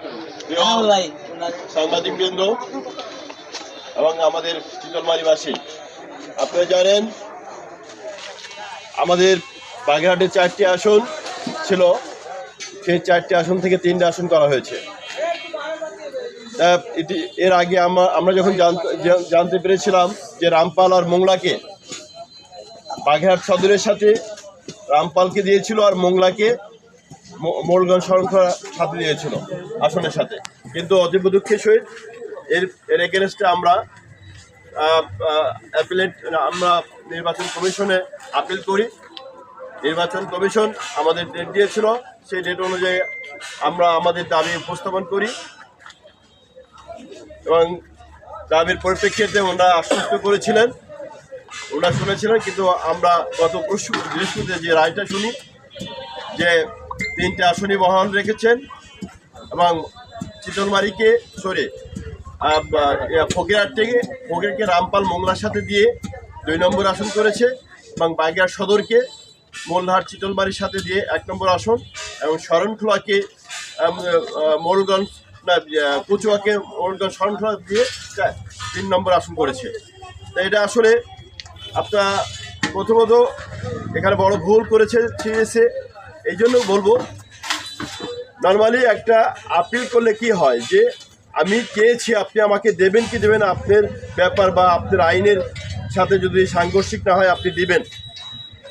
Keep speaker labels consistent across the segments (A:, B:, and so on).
A: প্রিয় সাংবাদিক বৃন্দ এবং আমাদের শীতলমারিবাসী আপনারা জানেন আমাদের বাগেরহাটে চারটি আসন ছিল। সেই চারটি আসন থেকে তিনটি আসন করা হয়েছে। এটি- এর আগে আমরা আমরা যখন জানতে- জানতে পেরেছিলাম যে রামপাল আর মোংলাকে বাগেরহাট সদরের সাথে রামপালকে দিয়েছিল আর মোংলাকে মো- মোড়গঞ্জ শরণখোলা সাথে দিয়েছিল আসনের সাথে। কিন্তু অতীব দুঃখের সহিত এর এর এগেনস্টে আমরা অ্যাপিলেট আমরা নির্বাচন কমিশনে আপিল করি। নির্বাচন কমিশন আমাদের ডেট দিয়েছিল, সেই ডেট অনুযায়ী আমরা আমাদের দাবি উপস্থাপন করি। এবং দাবির পরিপ্রেক্ষিতে ওনারা আশ্বস্ত করেছিলেন, ওনারা শুনেছিলেন, কিন্তু আমরা গত পরশু বৃহস্পতিতে যে রায়টা শুনি, যে তিনটে আসনই বহাল রেখেছেন এবং চিতলমারিকে সরে ফকিরহাট থেকে ফকিরকে রামপাল মোংলার সাথে দিয়ে দুই নম্বর আসন করেছে এবং বাগেরহাট সদরকে মোলহাট চিতলমারির সাথে দিয়ে এক নম্বর আসন এবং শরণখোলাকে মোড়গঞ্জ না কচুয়াকে মোড়গঞ্জ শরণখোলা দিয়ে তিন নম্বর আসন করেছে। তো এটা আসলে আপনার প্রথমত এখানে বড় ভুল করেছে সিএসএ এই জন্য বলব নর্মালি একটা আপিল করলে কি হয় যে, আমি চেয়েছি আপনি আমাকে দেবেন কি দেবেন, আপনার ব্যাপার বা আপনার আইনের সাথে যদি সাংঘর্ষিক না হয়, আপনি দিবেন।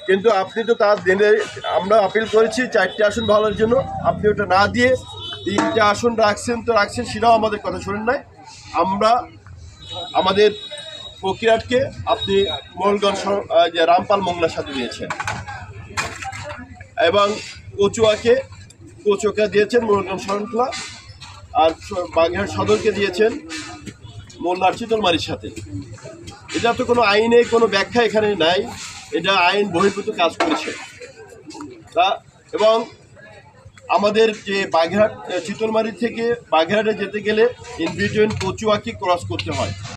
A: কিন্তু আপনি তো তার দিনে আমরা আপিল করেছি, চারটে আসন ভালোর জন্য, আপনি ওটা না দিয়ে তিনটে আসন রাখছেন তো রাখছেন সেটাও আমাদের কথা শোনেন নাই। আমরা আমাদের প্রক্রিয়াটকে আপনি মোহনগঞ্জ রামপাল মোংলার সাথে দিয়েছেন। এবং কচুয়াকে কচুয়াকে দিয়েছেন মোহনগঞ্জ শরণখোলা আর বাগেরহাট সদরকে দিয়েছেন মোল্লার চিতলমারির সাথে। এটা তো কোনো আইনে কোনো ব্যাখ্যা এখানে নাই। এটা আইন বহির্ভূত কাজ করেছে। তা এবং আমাদের যে বাগেরহাট চিতলমারি থেকে বাগেরহাটে যেতে গেলে ইন কচুয়াকে ক্রস করতে হয়।